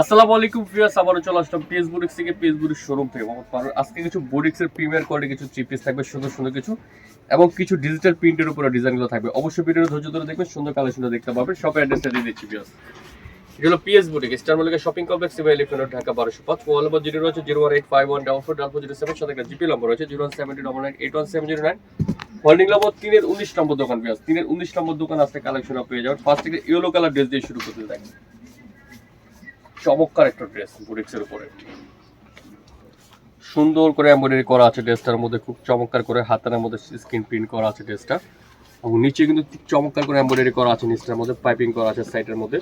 আসসালামু আলাইকুম চলে আসলাম পিএস থেকে পিএস শোরুম থেকে। মোহাম্মদ আজকে কিছু প্রিমিয়ার কোয়ালিটি কিছু পিস থাকবে সুন্দর সুন্দর কিছু। এবং কিছু ডিজিটাল প্রিন্টের উপরে থাকবে। অবশ্যই ভিডিওটা ধৈর্য ধরে দেখবেন সুন্দর কালেকশনটা দেখতে পাবেন। অ্যাড্রেসটা দিয়ে দিচ্ছি এগুলো PS boutique star Mallika shopping complex road, Dhaka বারোশো পাঁচ। নম্বর জিরো রয়েছে zero one eight five one double four double zero seven সাথে একটা জিপি নম্বর রয়েছে zero one seventy double nine eight one seven zero nine holding number তিনের উনিশ নম্বর দোকান viewers. তিনের উনিশ নম্বর দোকান আসতে কালেকশন পেয়ে যাবেন। ফার্স্ট থেকে ইয়েলো কালার ড্রেস দিয়ে শুরু করতে দেখেন চমৎকার একটা ড্রেস বুটিক্সের উপরে। সুন্দর করে এমব্রয়ডারি করা আছে ড্রেসটার মধ্যে, খুব চমৎকার করে হাতের মধ্যে স্ক্রিন প্রিন্ট করা আছে ড্রেসটা এবং নিচে কিন্তু চমৎকার করে এমব্রয়ডারি করা আছে নিচটার মধ্যে পাইপিং করা আছে সাইডের মধ্যে।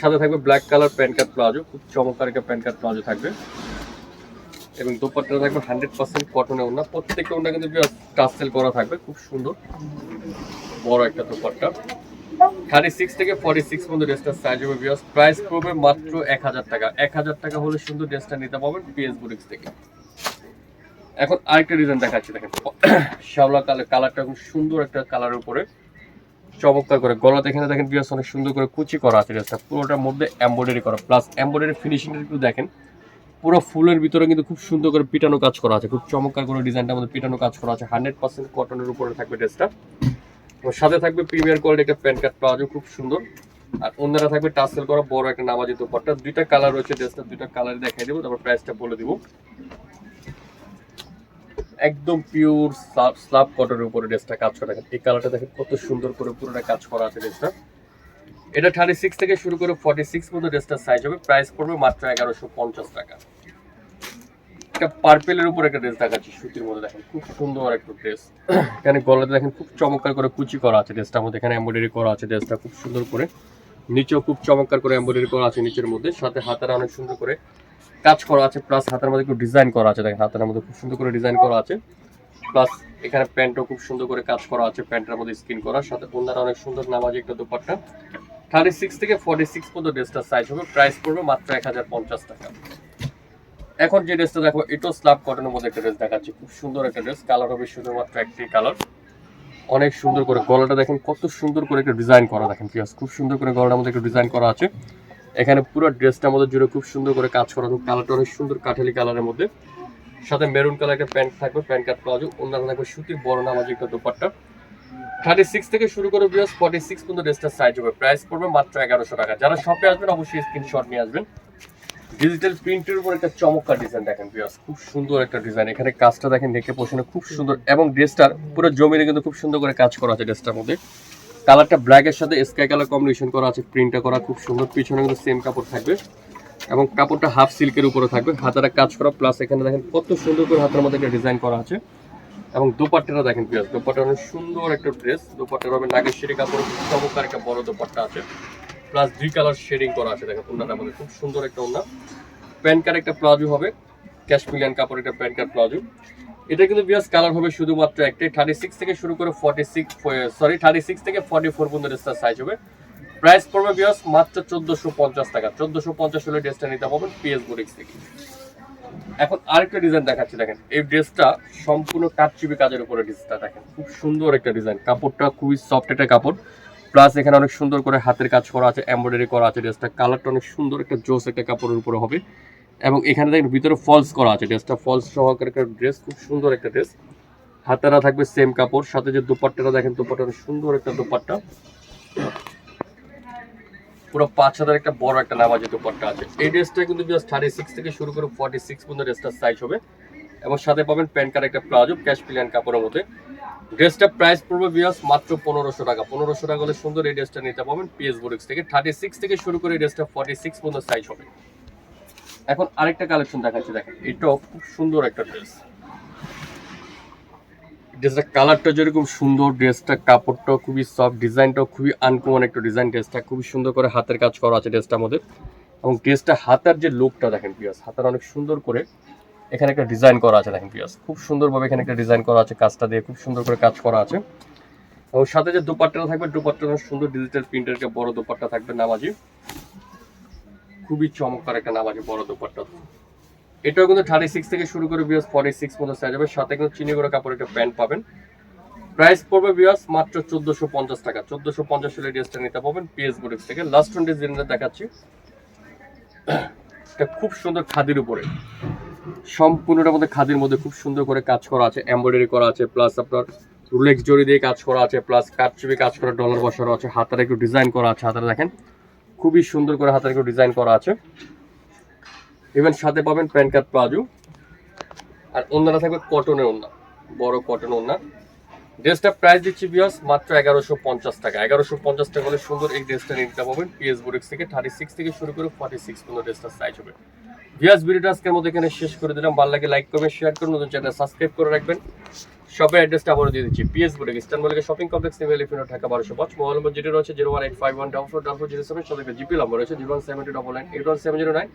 সাথে থাকবে black colour pant cut palazzo, খুব চমৎকার একটা প্যান্ট কার্ড প্লাজো থাকবে। এবং দোপাট্টাটা থাকবে হান্ড্রেড পার্সেন্ট কটনের ওনা প্রত্যেকটা ওনা কিন্তু টাসেল করা থাকবে, খুব সুন্দর। বড় একটা দোপাট্টা। থার্টি সিক্স থেকে ফর্টি সিক্স পর্যন্ত ড্রেসটার সাইজ হবে বিয়াস প্রাইস পড়বে মাত্র এক হাজার টাকা। এক হাজার টাকা হলে সুন্দর ড্রেসটা নিতে পারবেন পিএস বুটিক্স থেকে। এখন আরেকটা ডিজাইন দেখাচ্ছি, দেখেন। শ্যাওলা কালার, কালারটা খুব সুন্দর একটা কালারের উপরে। চমৎকার করে গলাতে এখানে দেখেন বিয়াস অনেক সুন্দর করে কুচি করা আছে ড্রেসটা পুরোটার মধ্যে এমব্রয়ডারি করা। প্লাস এমব্রয়ডারি ফিনিশিংটা একটু দেখেন। পুরো ফুলের ভিতরে কিন্তু খুব সুন্দর করে পিটানো কাজ করা আছে। খুব চমৎকার করে ডিজাইনটার মধ্যে পিটানো কাজ করা আছে। হান্ড্রেড পার্সেন্ট কটনের উপরে থাকবে ড্রেসটা সাথে থাকবে প্রিমিয়ার কোয়ালিটি একটা প্যান্ট কার্ড প্লাজো খুব সুন্দর। আর অন্যরা থাকবে টাসেল করা, বড় একটা নামাজি দোপাট্টা। দুইটা কালার রয়েছে ড্রেসটা দুইটা কালার দেখাই দেবো, তারপর প্রাইসটা বলে দিব। একদম পিওর স্লাব কটনের উপরে ড্রেসটা কাজ করা এই কালারটা দেখেন কত সুন্দর করে পুরোটা কাজ করা আছে ড্রেসটা। এটা থার্টি সিক্স থেকে শুরু করে ফর্টি সিক্স পর্যন্ত ড্রেসটার সাইজ হবে। প্রাইস পড়বে মাত্র এগারোশো পঞ্চাশ টাকা। একটা পার্পেলের উপর একটা ড্রেস দেখাচ্ছি, সুতির মধ্যে দেখেন, খুব সুন্দর একটা ড্রেস এখানে গলাতে দেখেন খুব চমৎকার করে কুচি করা আছে ড্রেসটার মধ্যে, এখানে এমব্রয়ডারি করা আছে ড্রেসটা খুব সুন্দর করে। নিচেও খুব চমৎকার করে এমব্রয়ডারি করা আছে নিচের মধ্যে, সাথে হাতের অনেক সুন্দর করে কাজ করা আছে প্লাস হাতের মধ্যে একটু ডিজাইন করা আছে, দেখেন হাতের মধ্যে খুব সুন্দর করে ডিজাইন করা আছে। প্লাস এখানে প্যান্টও খুব সুন্দর করে কাজ করা আছে প্যান্টের মধ্যে স্কিন করা, সাথে ওনারা অনেক সুন্দর নামাজি একটা দোপাট্টা। থার্টি সিক্স থেকে ফর্টি সিক্স পর্যন্ত ড্রেসটার সাইজ হবে প্রাইস পড়বে মাত্র এক হাজার পঞ্চাশ টাকা। এখন যে ড্রেসটা দেখো এটাও স্লাব কটনের মধ্যে একটা ড্রেস দেখাচ্ছি। খুব সুন্দর একটা ড্রেস কালার হবে শুধুমাত্র একটি কালার অনেক সুন্দর করে গলাটা দেখেন, কত সুন্দর করে একটা ডিজাইন করা দেখেন পিয়াস খুব সুন্দর করে গলাটার মধ্যে একটা ডিজাইন করা আছে। এখানে পুরো ড্রেসটার মধ্যে জুড়ে খুব সুন্দর করে কাজ করা এবং কালারটা অনেক সুন্দর কাঠালি কালারের মধ্যে। সাথে মেরুন কালার একটা প্যান্ট থাকবে প্যান্ট কাট প্লাজো অন্যান্য থাকবে সুতির বড় নামাজি একটা দোপাট্টা। থার্টি সিক্স থেকে শুরু করে বিয়াস ফর্টি সিক্স পর্যন্ত ড্রেসটার সাইজ হবে। প্রাইস পড়বে মাত্র এগারোশো টাকা। যারা শপে আসবেন, অবশ্যই স্ক্রিনশট নিয়ে আসবেন। ডিজিটাল প্রিন্টের উপর একটা চমৎকার ডিজাইন দেখেন বিয়াস খুব সুন্দর একটা ডিজাইন এখানে কাজটা দেখেন নেকে পোষণে খুব সুন্দর। এবং ড্রেসটার পুরো জমিনে কিন্তু খুব সুন্দর করে কাজ করা আছে ড্রেসটার মধ্যে। কালারটা ব্ল্যাকের সাথে স্কাই কালার কম্বিনেশন করা আছে প্রিন্টটা করা, খুব সুন্দর। পিছনে কিন্তু সেম কাপড় থাকবে। এবং কাপড়টা হাফ সিল্কের উপরে থাকবে। হাতারা কাজ করা প্লাস এখানে দেখেন কত সুন্দর করে হাতের মধ্যে একটা ডিজাইন করা আছে। এবং দোপাট্টাটা দেখেন পিয়াস দোপাট্টা অনেক সুন্দর একটা ড্রেস দোপাট্টার হবে শেডি কাপড় চমৎকার একটা বড় দোপাট্টা আছে। প্লাস দুই কালার শেডিং করা আছে দেখেন ওনার মধ্যে খুব সুন্দর একটা ওনা প্যান্ট কার্ড একটা প্লাজো হবে, ক্যাশমিলিয়ান কাপড় একটা প্যান্ট কার্ড প্লাজো। এটা কিন্তু বিয়াস কালার হবে শুধুমাত্র একটাই থার্টি সিক্স থেকে শুরু করে forty six sorry thirty six থেকে ফর্টি ফোর পর্যন্ত ড্রেসটার সাইজ হবে। প্রাইস পড়বে বিয়াস মাত্র চোদ্দোশো পঞ্চাশ টাকা, চোদ্দোশো পঞ্চাশ হলে ড্রেসটা নিতে পারবেন পিএস বুটিক্স থেকে। এখন আরেকটা ডিজাইন দেখাচ্ছি, দেখেন, এই ড্রেসটা সম্পূর্ণ কাটচিবি কাজের উপরে ড্রেসটা দেখেন, খুব সুন্দর একটা ডিজাইন কাপড়টা খুবই সফট একটা কাপড়। প্লাস এখানে অনেক সুন্দর করে হাতের কাজ করা আছে এমব্রয়ডারি করা আছে ড্রেসটা কালারটা অনেক সুন্দর একটা জোস একটা কাপড়ের উপরে হবে। এবং এখানে দেখেন ভিতরে ফলস করা আছে ড্রেসটা ফলস সহকারে একটা ড্রেস খুব সুন্দর একটা ড্রেস হাতেরা থাকবে সেম কাপড়, সাথে যে দুপাট্টাটা দেখেন, দুপাট্টা অনেক সুন্দর একটা দুপাট্টা। পুরো পাঁচ হাজার একটা বড় একটা নামাজি দুপাট্টা আছে। এই ড্রেসটা কিন্তু জাস্ট থার্টি সিক্স থেকে শুরু করে ফর্টি সিক্স পর্যন্ত ড্রেসটার সাইজ হবে। এবং সাথে পাবেন প্যান্ট কার্ড একটা প্লাজো ক্যাশ প্লিয়ান কাপড়ের মধ্যে। ড্রেসটা প্রাইস পড়বে বিয়াস মাত্র পনেরোশো টাকা। পনেরোশো টাকা হলে সুন্দর এই ড্রেসটা নিতে পাবেন পিএস বুরিক্স থেকে। থার্টি সিক্স থেকে শুরু করে ড্রেসটা ফর্টি সিক্স পর্যন্ত সাইজ হবে। এখন আরেকটা কালেকশন দেখাচ্ছি, দেখেন। এটাও খুব সুন্দর একটা ড্রেস ড্রেসটা কালারটা যেরকম সুন্দর ড্রেসটা কাপড়টাও খুবই সফট ডিজাইনটাও খুবই আনকমন একটা ডিজাইন ড্রেসটা খুবই সুন্দর করে হাতের কাজ করা আছে ড্রেসটার মধ্যে এবং ড্রেসটা হাতার যে লুকটা দেখেন পিয়াস হাতার অনেক সুন্দর করে এখানে একটা ডিজাইন করা আছে, দেখেন পিয়াস খুব সুন্দরভাবে এখানে একটা ডিজাইন করা আছে, কাজটা দিয়ে খুব সুন্দর করে কাজ করা আছে। এবং সাথে যে দুপাট্টাটা থাকবে দুপাট্টা অনেক সুন্দর ডিজিটাল প্রিন্টের একটা বড় দুপাট্টা থাকবে, নামাজি। খুবই চমৎকার একটা নামাজি বড় দুপাট্টা। এটাও কিন্তু থার্টি সিক্স থেকে শুরু করে বিয়াস ফর্টি সিক্স পর্যন্ত সাইজ হবে সাথে কিন্তু চিনি করে কাপড় একটা প্যান্ট পাবেন। প্রাইস পড়বে বিয়াস মাত্র চোদ্দশো পঞ্চাশ টাকা। চোদ্দশো পঞ্চাশ হলে ড্রেসটা নিতে পাবেন পিএস বুটিক্স থেকে। লাস্ট ডিজাইনটা দেখাচ্ছি, এটা খুব সুন্দর খাদির উপরে। সম্পূর্ণটার মধ্যে খাদির মধ্যে খুব সুন্দর করে কাজ করা আছে এমব্রয়ডারি করা আছে প্লাস আপনার রুলেক্স জড়ি দিয়ে কাজ করা আছে প্লাস কাটচুপি কাজ করা ডলার বসানো আছে, হাতার একটু ডিজাইন করা আছে হাতারে দেখেন। খুবই সুন্দর করে হাতার একটু ডিজাইন করা আছে। ইভেন সাথে পাবেন প্যান কার্ড প্লাজো। আর অন্যরা থাকবে কটনের ওন্না, বড় কটন ওন্না। ড্রেসটা প্রাইস দিচ্ছি বিয়াস মাত্র এগারোশো পঞ্চাশ টাকা। এগারোশো পঞ্চাশ টাকা হলে সুন্দর এই ড্রেসটা নিতে পাবেন পিএস বুরিক্স থেকে থার্টি সিক্স থেকে শুরু করে ফর্টি সিক্স পর্যন্ত ড্রেসটার সাইজ হবে। বিয়াস ভিডিওটা আজকের মতো এখানে শেষ করে দিলাম। ভালো লাগে লাইক করবেন শেয়ার করুন। নতুন চ্যানেল সাবস্ক্রাইব করে রাখবেন। শপের অ্যাড্রেসটা আবারও দিয়ে দিচ্ছি। PS boutique eastern shopping complex new এলিফিনো Dhaka বারোশো পাঁচ মোবাইল নম্বর যেটি রয়েছে zero one eight five one double four double four zero seven সাথে জিপি নম্বর রয়েছে zero one seven two double nine eight one seven zero nine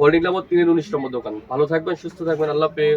holding number তিনের উনিশ নম্বর দোকান। ভালো থাকবেন, সুস্থ থাকবেন। আল্লাহ হাফেজ।